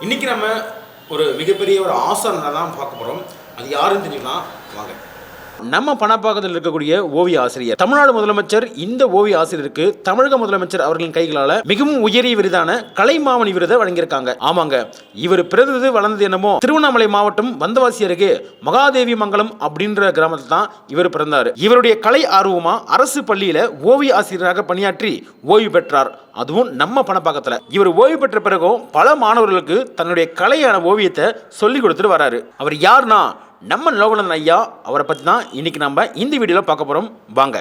இன்றைக்கி நம்ம ஒரு மிகப்பெரிய ஒரு ஆசானை தான் பார்க்க போகிறோம் அது யாருன்னு தெரிஞ்சுக்கலாம்? வாங்க. நம்ம பணப்பாக்கத்தில் இருக்கக்கூடிய ஓவிய ஆசிரியர். தமிழ்நாடு முதலமைச்சர் இந்த ஓவிய ஆசிரியருக்கு தமிழக முதலமைச்சர் அவர்களின் கைகளால் மிகவும் உயரிய விருதான கலைமாமணி விருதை வழங்கியிருக்காங்க. ஆமாங்க இவர் பிறந்தது வளர்ந்தது என்னமோ திருவண்ணாமலை மாவட்டம் வந்தவாசி அருகே மகாதேவி மங்கலம் அப்படின்ற கிராமத்தில் தான் இவர் பிறந்தார். இவருடைய கலை ஆர்வமா அரசு பள்ளியில ஓவிய ஆசிரியராக பணியாற்றி ஓய்வு பெற்றார். அதுவும் நம்ம பணப்பாக்கத்தில். இவர் ஓய்வு பெற்ற பிறகும் பல மாணவர்களுக்கு தன்னுடைய கலையான ஓவியத்தை சொல்லி கொடுத்துட்டு வராரு. அவர் யாருன்னா நம்ம லோகநாதன் ஐயா அவரை பற்றி தான் இன்றைக்கி நம்ம இந்த வீடியோவில் பார்க்க போகிறோம் வாங்க.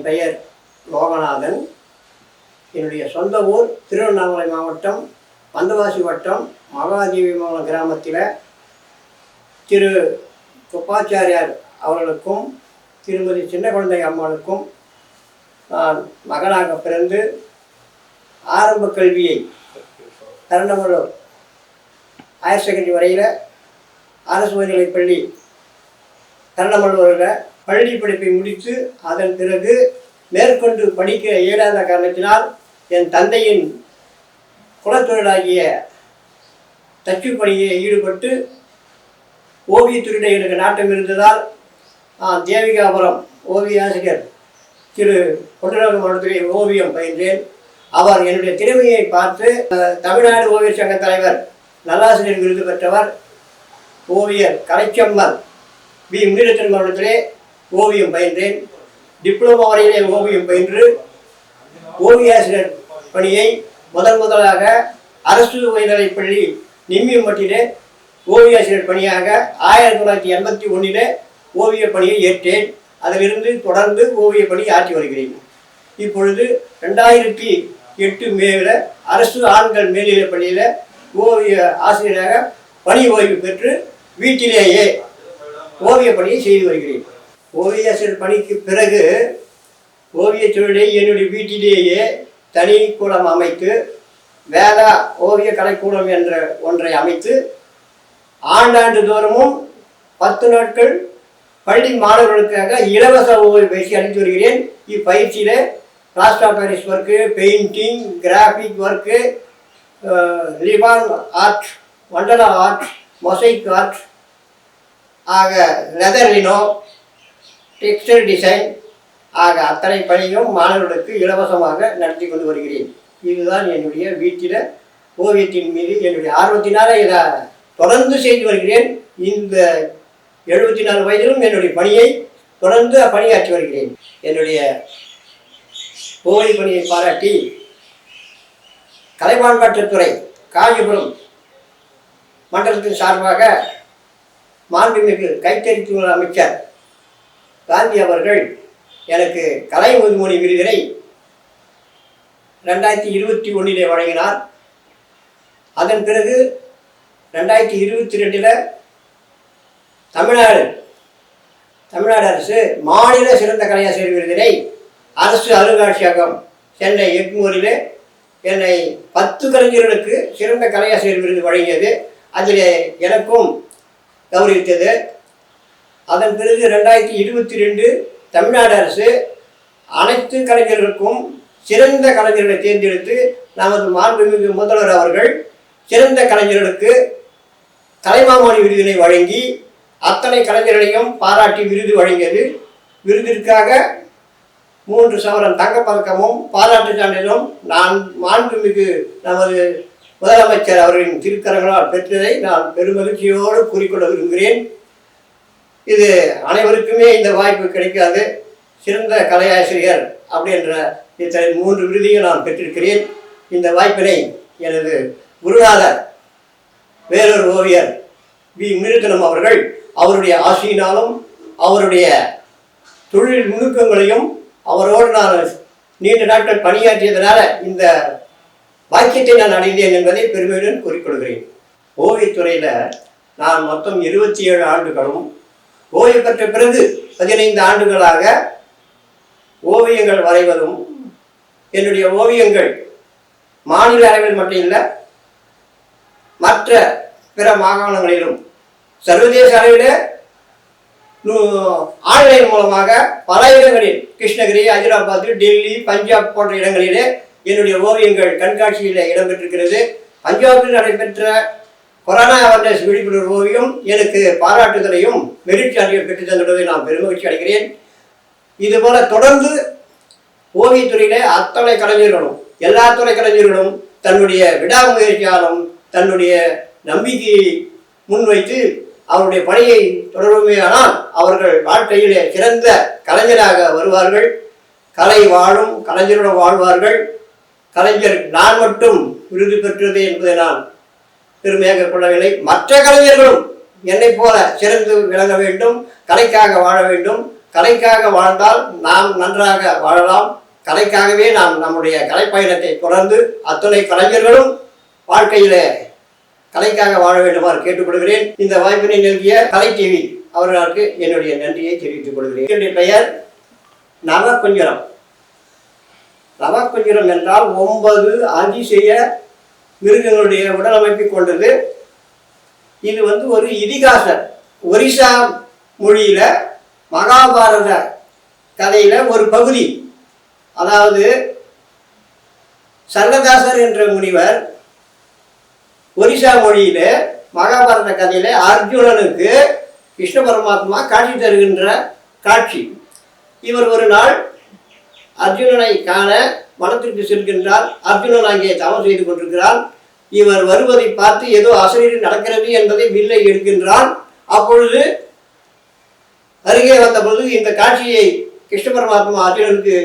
என் பெயர் லோகநாதன். என்னுடைய சொந்த ஊர் திருவண்ணாமலை மாவட்டம் பந்தவாசி வட்டம் மகாதேவி மங்கலம் கிராமத்தில் திரு துப்பாச்சாரியார் அவர்களுக்கும் திருமதி சின்ன குழந்தை அம்மாளுக்கும் நான் மகனாக பிறந்து ஆரம்ப கல்வியை தரண்டமல்லூர் ஹயர் செகண்டரி வரையில் அரசு உயர்நிலைப் பள்ளி தரண்டமல்லூரில் பள்ளி படிப்பை முடித்து அதன் பிறகு மேற்கொண்டு படிக்க இயலாத காரணத்தினால் என் தந்தையின் குலத்தொழிலாகிய தச்சு பணியை ஈடுபட்டு ஓவியத்துறையில் எனக்கு நாட்டம் இருந்ததால் தேவிகாபுரம் ஓவிய ஆசிரியர் திரு பொன்னுரக மாவட்டத்திலே ஓவியம் பயின்றேன். அவர் என்னுடைய திறமையை பார்த்து தமிழ்நாடு ஓவியர் சங்க தலைவர் நல்லாசிரியர் விருது பெற்றவர் ஓவியர் கலைச்சம்மல் பி. முனிரத்தன் மண்டலத்திலே ஓவியம் பயின்றேன். டிப்ளமோ வரையிலே ஓவியம் பயின்று ஓவியாசிரியர் பணியை முதன் முதலாக அரசு உயர்நிலைப்பள்ளி பள்ளி நிம்மியம்பட்டியிலே ஓவியாசிரியர் பணியாக ஆயிரத்தி தொள்ளாயிரத்தி எண்பத்தி ஒன்றிலே ஓவிய பணியை ஏற்றேன். அதிலிருந்து தொடர்ந்து ஓவிய பணி ஆற்றி வருகிறேன். இப்பொழுது ரெண்டாயிரத்தி எட்டு மேல அரசு ஆண்கள் மேல்நிலைப் பள்ளியில் ஓவிய ஆசிரியராக பணி ஓய்வு பெற்று வீட்டிலேயே ஓவிய பணியை செய்து வருகிறேன். ஓவியாசிரியர் பணிக்கு பிறகு ஓவியத் தொழிலை என்னுடைய வீட்டிலேயே தனி கூடம் அமைத்து வேதா ஓவிய கலைக்கூடம் என்ற ஒன்றை அமைத்து ஆண்டாண்டு தோறுமும் பத்து நாட்கள் பள்ளி மாணவர்களுக்காக இலவச ஓவிய பயிற்சி அளித்து வருகிறேன். இப்பயிற்சியில் plaster Paris work painting graphic work Lippan art mandala art mosaic art ஆக லெதர்லினோ டெக்ஸ்டைல் டிசைன் ஆக அத்தனை பணியும் மாணவர்களுக்கு இலவசமாக நடத்தி கொண்டு வருகிறேன். இதுதான் என்னுடைய வீட்டில் ஓவியத்தின் மீது என்னுடைய ஆர்வத்தினால இதை தொடர்ந்து செய்து வருகிறேன். இந்த எழுபத்தி நாலு வயதிலும் என்னுடைய பணியை தொடர்ந்து பணியாற்றி வருகிறேன். என்னுடைய ஓவிய பணியை பாராட்டி கலைமாண்பாட்டுத்துறை காஞ்சிபுரம் மண்டலத்தின் சார்பாக மாண்புமிகு கைத்தறித்துறை அமைச்சர் காந்தி அவர்கள் எனக்கு கலை முதுமொழி விருதினை ரெண்டாயிரத்தி இருபத்தி ஒன்றிலே வழங்கினார். அதன் பிறகு ரெண்டாயிரத்தி இருபத்தி ரெண்டில் தமிழ்நாடு தமிழ்நாடு அரசு மாநில சிறந்த கலையாசிரியர் விருதினை அரசு அருங்காட்சியகம் சென்னை எக்மூரிலே என்னை பத்து கலைஞர்களுக்கு சிறந்த கலையாசிரியர் விருது வழங்கியது. அதில் எனக்கும் கௌரவித்தது. அதன் பிறகு ரெண்டாயிரத்தி இருபத்தி ரெண்டு தமிழ்நாடு அரசு அனைத்து கலைஞர்களுக்கும் சிறந்த கலைஞர்களை தேர்ந்தெடுத்து நமது மாண்புமிகு முதல்வர் அவர்கள் சிறந்த கலைஞர்களுக்கு கலைமாமணி விருதினை வழங்கி அத்தனை கலைஞர்களையும் பாராட்டி விருது வழங்கியது. விருதிற்காக மூன்று சவரன் தங்கப்பதக்கமும் பாராட்டு சான்றிதழும் நான் மாண்புமிகு நமது முதலமைச்சர் அவர்களின் திருக்கரங்களால் பெற்றதை நான் பெருமகிழ்ச்சியோடு கூறிக்கொள்ள விரும்புகிறேன். இது அனைவருக்குமே இந்த வாய்ப்பு கிடைக்காது. சிறந்த கலையாசிரியர் அப்படின்ற இத்தனை மூன்று விருதையும் நான் பெற்றிருக்கிறேன். இந்த வாய்ப்பினை எனது குருநாதர் வேறொரு ஓவியர் வி. மிருதனம் அவர்கள் அவருடைய ஆசையினாலும் அவருடைய தொழில் நுணுக்கங்களையும் அவரோடு நான் நீண்ட நாட்கள் பணியாற்றியதனால இந்த வாக்கியத்தை நான் அடைந்தேன் என்பதை பெருமையுடன் குறிப்பிடுகிறேன் ஓவியத்துறையில் நான் மொத்தம் இருபத்தி ஏழு ஆண்டுகளும் ஓய்வு பெற்ற பிறகு பதினைந்து ஆண்டுகளாக ஓவியங்கள் வரைவதும் என்னுடைய ஓவியங்கள் மாநில அளவில் மட்டும் இல்லை மற்ற பிற மாகாணங்களிலும் சர்வதேச அளவில் ஆன்லைன் மூலமாக பல இடங்களில் கிருஷ்ணகிரி ஹைதராபாத் டெல்லி பஞ்சாப் போன்ற இடங்களிலே என்னுடைய ஓவியங்கள் கண்காட்சியில் இடம்பெற்றிருக்கிறது. பஞ்சாபில் நடைபெற்ற கொரோனா அவேர்னஸ் விழிப்புணர்வு ஓவியம் எனக்கு பாராட்டுதலையும் மெரிட் சான்றிதழ் பெற்று தந்துள்ளதை நான் பெருமகிழ்ச்சி அடைகிறேன். இதுபோல தொடர்ந்து ஓவியத்துறையிலே அத்தனை கலைஞர்களும் எல்லா துறை கலைஞர்களும் தன்னுடைய விடாமுயற்சியாலும் தன்னுடைய நம்பிக்கையை முன்வைத்து அவருடைய பணியை தொடருமேயானால் அவர்கள் வாழ்க்கையிலே சிறந்த கலைஞராக வருவார்கள். கலை வாழும் கலைஞருடன் வாழ்வார்கள். கலைஞர் நான் மட்டும் விருது பெற்றது என்பதை நான் பெருமையாக கொள்ளவில்லை மற்ற கலைஞர்களும் என்னை போல சிறந்து விளங்க வேண்டும் கலைக்காக வாழ வேண்டும். கலைக்காக வாழ்ந்தால் நாம் நன்றாக வாழலாம். கலைக்காகவே நாம் நம்முடைய கலைப்பயணத்தை தொடர்ந்து அத்துணை கலைஞர்களும் வாழ்க்கையிலே கலைக்காக வாழ வேண்டுமாறு கேட்டுக்கொள்கிறேன். இந்த வாய்ப்பினை நல்கிய கலை டிவி அவர்களுக்கு என்னுடைய நன்றியை தெரிவித்துக் கொள்கிறேன். என்னுடைய பெயர் நவகுஞ்சரம் நவகுஞ்சரம் என்றால் ஒன்பது அதிசய மிருகங்களுடைய உடலமைப்பை கொண்டது. இது வந்து ஒரு இதிகாசம் ஒரிசா மொழியில மகாபாரத கதையில ஒரு பகுதி. அதாவது சர்வதாசர் என்ற முனிவர் ஒரிசா மொழியில மகாபாரத கதையில அர்ஜுனனுக்கு கிருஷ்ண பரமாத்மா காட்சி தருகின்ற காட்சி. இவர் ஒரு நாள் அர்ஜுனனை காண வனத்திற்கு செல்கின்றார் அர்ஜுனன் அங்கே தவம் செய்து கொண்டிருக்கிறான். இவர் வருவதை பார்த்து ஏதோ அசரீரி நடக்கிறது என்பதை வில்லை எடுக்கின்றான். அப்பொழுது அருகே வந்த பொழுது இந்த காட்சியை கிருஷ்ண பரமாத்மா அர்ஜுனனுக்கு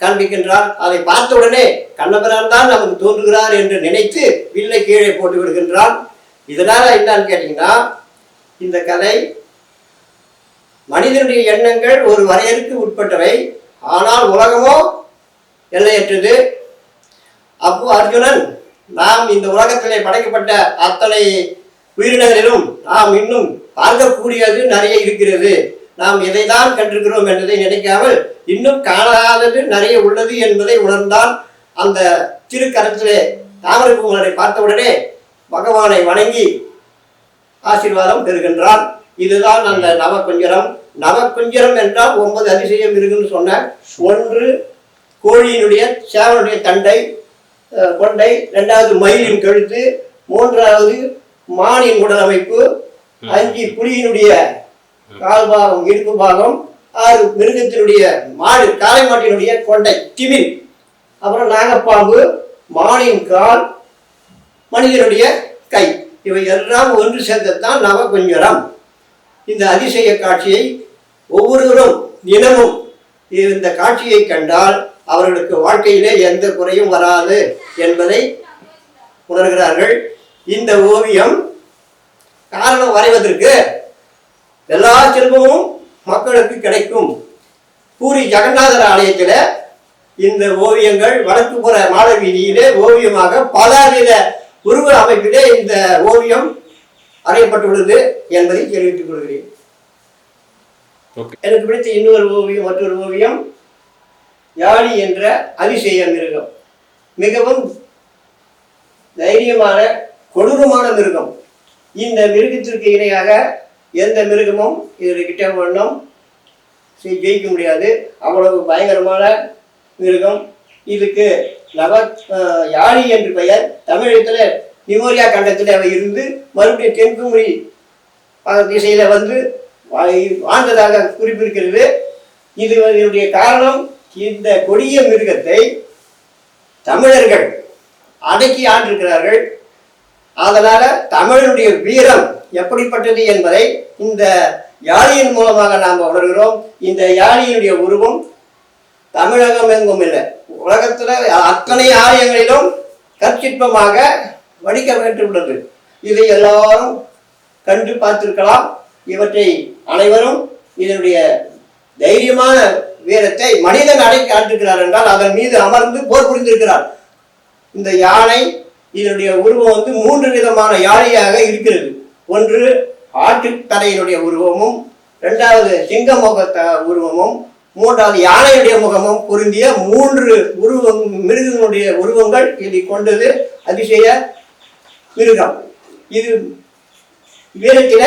காண்பிக்கின்றார். அதை பார்த்த உடனே கண்ணபிரான் தான் நமக்கு தோன்றுகிறார் என்று நினைத்து வில்லை கீழே போட்டு விடுகின்றான். இதனால் என்னன்னு கேட்டீங்கன்னா இந்த கதை மனிதனுடைய எண்ணங்கள் ஒரு வரையறுக்கு உட்பட்டவை. ஆனால் உலகமோ எல்லையற்றது. அப்போ அர்ஜுனன் நாம் இந்த உலகத்திலே படைக்கப்பட்ட அத்தனை உயிரினங்களிலும் நாம் இன்னும் பார்க்கக்கூடியது நிறைய இருக்கிறது. நாம் எதை தான் கண்டிருக்கிறோம் என்பதை நினைக்காமல் இன்னும் காணாதது நிறைய உள்ளது என்பதை உணர்ந்தால் அந்த திருக்கரத்திலே தாமரை பூமலரை பார்த்தவுடனே பகவானை வணங்கி ஆசீர்வாதம் பெறுகின்றான். இதுதான் அந்த நவகுஞ்சரம் நவகுஞ்சரம் என்றால் ஒன்பது அதிசயம் இருக்குன்னு சொன்ன. ஒன்று கோழியினுடைய சேவனுடைய தண்டை கொண்டை ரெண்டாவது மயிலின் கழுத்து மூன்றாவது மானின் உடல் அமைப்பு அஞ்சு புலியினுடைய கால் பாகம் இடுப்பு பாகம் ஆறு மிருகத்தினுடைய மாடு காளை மாட்டினுடைய கொண்டை திமில் அப்புறம் நாகப்பாம்பு மானின் கால் மனிதனுடைய கை. இவை எல்லாம் ஒன்று சேர்ந்ததுதான் நவகுஞ்சரம். இந்த அதிசய காட்சியை ஒவ்வொருவரும் தினமும் இந்த காட்சியை கண்டால் அவர்களுக்கு வாழ்க்கையிலே எந்த குறையும் வராது என்பதை உணர்கிறார்கள். இந்த ஓவியம் காரணம் வரைவதற்கு எல்லா செல்வமும் மக்களுக்கு கிடைக்கும். பூரி ஜெகநாதர் ஆலயத்தில் இந்த ஓவியங்கள் வடக்குப்புற மாட வீதியிலே ஓவியமாக பலவித உருவ அமைப்பிலே இந்த ஓவியம் வரையப்பட்டுள்ளது என்பதை தெரிவித்துக் கொள்கிறேன். ஓகே எனக்கு பிடித்த இன்னொரு ஓவியம் மற்றொரு ஓவியம் யாழி என்ற அதிசய மிருகம். மிகவும் தைரியமான கொடூரமான மிருகம். இந்த மிருகத்திற்கு இணையாக எந்த மிருகமும் இதில் கிட்ட வண்ணம் ஜெயிக்க முடியாது. அவ்வளவு பயங்கரமான மிருகம். இதுக்கு நவ யாழி என்று பெயர் தமிழகத்தில் நிமோரியா கண்டத்தில் அவை இருந்து மறுபடியும் தென்குமரி திசையில் வந்து வாழ்ந்ததாக குறிப்பிருக்கிறது. இது இதனுடைய காரணம் இந்த கொடிய மிருகத்தை தமிழர்கள் அடக்கி ஆண்டிருக்கிறார்கள். அதனால தமிழனுடைய வீரம் எப்படிப்பட்டது என்பதை இந்த யாழியின் மூலமாக நாம் உணர்கிறோம். இந்த யாழியினுடைய உருவம் தமிழகம் எங்கும் இல்லை. உலகத்தில் அத்தனை ஆலயங்களிலும் கற்சிற்பமாக வடிக்கப்பட்டுள்ளது இதை எல்லாரும் கண்டு பார்த்திருக்கலாம். இவற்றை அனைவரும் இதனுடைய தைரியமான வீரத்தை மனிதன் அடை காட்டுகிறார் என்றால் அதன் மீது அமர்ந்து போர் புரிந்திருக்கிறார். இந்த யானை இதனுடைய உருவம் வந்து மூன்று விதமான யானையாக இருக்கிறது. ஒன்று ஆட்டுத்தலையினுடைய உருவமும் இரண்டாவது சிங்க முகத்த உருவமும் மூன்றாவது யானையுடைய முகமும் பொருந்திய மூன்று உருவம் மிருகங்களுடைய உருவங்கள் இதை கொண்டது அதிசய மிருகம். இது வீரத்தில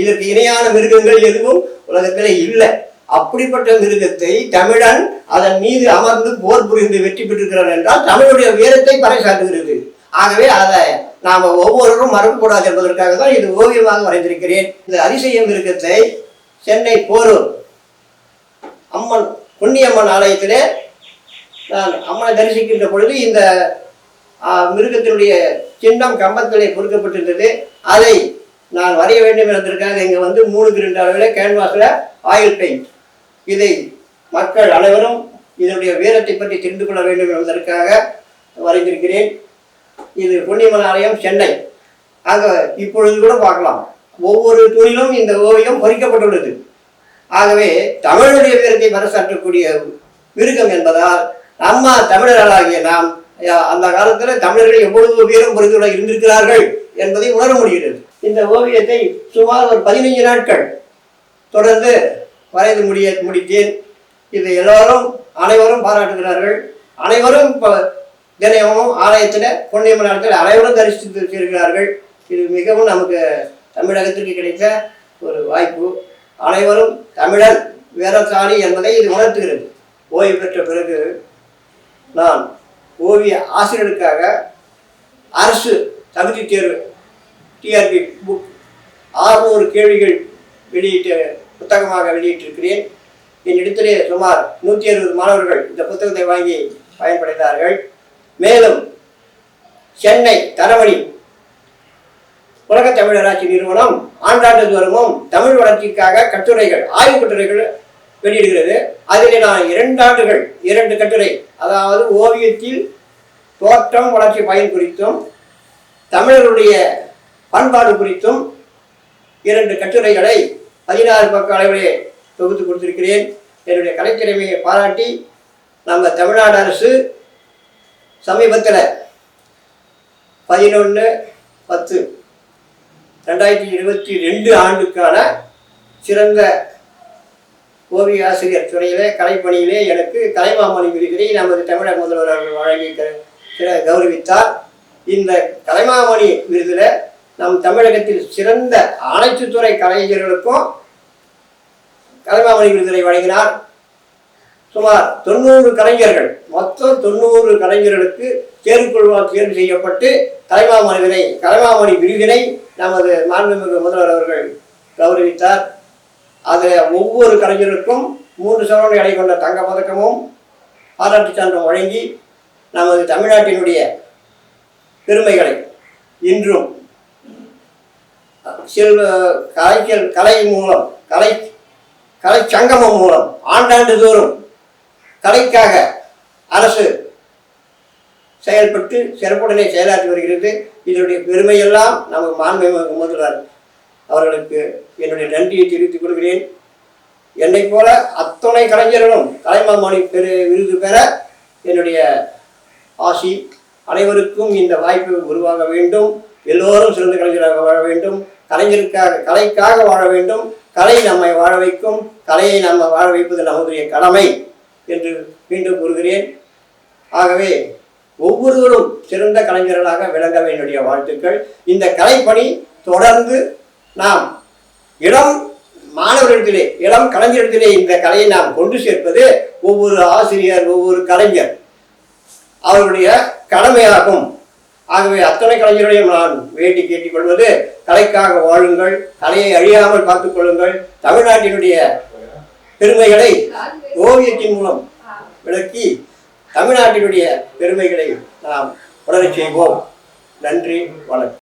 இதற்கு இணையான மிருகங்கள் எதுவும் உலகத்தில் இல்லை. அப்படிப்பட்ட மிருகத்தை தமிழன் அதன் மீது அமர்ந்து போர் புரிந்து வெற்றி பெற்றிருக்கிறான் என்றால் தமிழுடைய வீரத்தை பறைசாட்டுகிறது ஆகவே அதை நாம் ஒவ்வொருவரும் மறக்கக்கூடாது என்பதற்காக தான் இது ஓவியமாக வரைந்திருக்கிறேன். இந்த அதிசய மிருகத்தை சென்னை போரூர் அம்மன் பொன்னியம்மன் ஆலயத்திலே நான் அம்மனை தரிசிக்கின்ற பொழுது இந்த மிருகத்தினுடைய சின்னம் கம்பத்திலே பொறுக்கப்பட்டிருந்தது. அதை நான் வரைய வேண்டும் என்பதற்காக இங்கே வந்து மூணுக்கு ரெண்டு அளவில் கேன்வாஸில் ஆயில் பெயிண்ட் இதை மக்கள் அனைவரும் இதனுடைய வீரத்தை பற்றி தெரிந்து கொள்ள வேண்டும் என்பதற்காக வரைந்திருக்கிறேன். இது பொன்னியம்மன் ஆலயம் சென்னை. ஆக இப்பொழுது கூட பார்க்கலாம். ஒவ்வொரு தொழிலும் இந்த ஓவியம் பொறிக்கப்பட்டுள்ளது. ஆகவே தமிழுடைய வீரத்தை பறைசாற்றக்கூடிய மிருகம் என்பதால் நம்ம தமிழர்களாகிய நாம் அந்த காலத்தில் தமிழர்கள் எவ்வளவு வீரம் புரிந்துள்ள இருந்திருக்கிறார்கள் என்பதை உணர முடிகிறது. இந்த ஓவியத்தை சுமார் ஒரு பதினைஞ்சு நாட்கள் தொடர்ந்து வரைந்து முடிய முடித்தேன். இதை எல்லாரும் அனைவரும் பாராட்டுகிறார்கள். அனைவரும் இப்போ தினமும் ஆலயத்தில் புண்ணியம நாட்கள் அனைவரும் தரிசித்து இருக்கிறார்கள். இது மிகவும் நமக்கு தமிழகத்திற்கு கிடைத்த ஒரு வாய்ப்பு. அனைவரும் தமிழன் வீரசாலி என்பதை இது உணர்த்துகிறது. ஓய்வு பெற்ற பிறகு நான் ஓவிய ஆசிரியருக்காக அரசு தகுதி தேர்வு டிஆர்பி புக் ஆறுநூறு கேள்விகள் வெளியிட்ட புத்தகமாக வெளியிட்டிருக்கிறேன். என்னிடத்திலே சுமார் நூற்றி அறுபது மாணவர்கள் இந்த புத்தகத்தை வாங்கி பயன்படுத்தார்கள் மேலும் சென்னை தரமணி உலக தமிழராட்சி நிறுவனம் ஆண்டாண்டு தோறும் தமிழ் வளர்ச்சிக்காக கட்டுரைகள் ஆய்வு கட்டுரைகள் வெளியிடுகிறது. அதில் நான் இரண்டு ஆண்டுகள் இரண்டு கட்டுரை அதாவது ஓவியத்தில் தோற்றம் வளர்ச்சி பயன் குறித்தும் தமிழர்களுடைய பண்பாடு குறித்தும் இரண்டு கட்டுரைகளை பதினாறு பக்க அளவிலே தொகுத்து கொடுத்திருக்கிறேன். என்னுடைய கலைத்திறமையை பாராட்டி நம்ம தமிழ்நாடு அரசு சமீபத்தில் பதினொன்று பத்து ரெண்டாயிரத்தி இருபத்தி ரெண்டு ஆண்டுக்கான சிறந்த ஓவிய ஆசிரியர் துறையிலே கலைப்பணியிலே எனக்கு கலைமாமணி விருதினை நமது தமிழக முதல்வர் அவர்கள் வழங்கி கௌரவித்தார். இந்த கலைமாமணி விருதில் நம் தமிழகத்தில் சிறந்த அனைத்து துறை கலைஞர்களுக்கும் கலைமாமணி விருதினை வழங்கினார். சுமார் தொண்ணூறு கலைஞர்கள் மொத்தம் தொண்ணூறு கலைஞர்களுக்கு தேர்வுக்குழுவால் தேர்வு செய்யப்பட்டு கலைமாமணி வினை கலைமாமணி விருதினை நமது மாண்புமிகு முதல்வர் அவர்கள் கௌரவித்தார். அதில் ஒவ்வொரு கலைஞருக்கும் மூன்று சவரனை அடை கொண்ட தங்க பதக்கமும் பாராட்டு சான்றும் வழங்கி நமது தமிழ்நாட்டினுடைய பெருமைகளை இன்றும் செல்வ கலைஞர் கலை மூலம் கலை கலை சங்கமம் மூலம் ஆண்டாண்டு தோறும் கலைக்காக அரசு செயல்பட்டு சிறப்புடனே செயலாற்றி வருகிறது. இதனுடைய பெருமையெல்லாம் நமக்கு மாண்புமிகு முதல்வர் அவர்களுக்கு என்னுடைய நன்றியை தெரிவித்துக் கொள்கிறேன். என்னைப் போல அத்துணை கலைஞர்களும் கலைமாமணி பெரு விருது பெற என்னுடைய ஆசி அனைவருக்கும் இந்த வாய்ப்பு உருவாக வேண்டும். எல்லோரும் சிறந்த கலைஞராக வாழ வேண்டும். கலைஞருக்காக கலைக்காக வாழ வேண்டும். கலை நம்மை வாழ வைக்கும். கலையை நம்ம வாழ வைப்பது நம்முடைய கடமை என்று மீண்டும் கூறுகிறேன். ஆகவே ஒவ்வொருவரும் சிறந்த கலைஞர்களாக விளங்க என்னுடைய வாழ்த்துக்கள். இந்த கலைப்பணி தொடர்ந்து நாம் இளம் மாணவர்களிடத்திலே இளம் கலைஞரிடத்திலே இந்த கலையை நாம் கொண்டு சேர்ப்பது ஒவ்வொரு ஆசிரியர் ஒவ்வொரு கலைஞர் அவருடைய கடமையாகும். ஆகவே அத்தனை கலைஞர்களையும் நான் வேண்டி கேட்டுக்கொள்வது கலைக்காக வாழுங்கள் கலையை அழியாமல் பார்த்துக் கொள்ளுங்கள். தமிழ்நாட்டினுடைய பெருமைகளை ஓவியத்தின் மூலம் விளக்கி தமிழ்நாட்டினுடைய பெருமைகளை நாம் உணரச் செய்வோம். நன்றி வணக்கம்.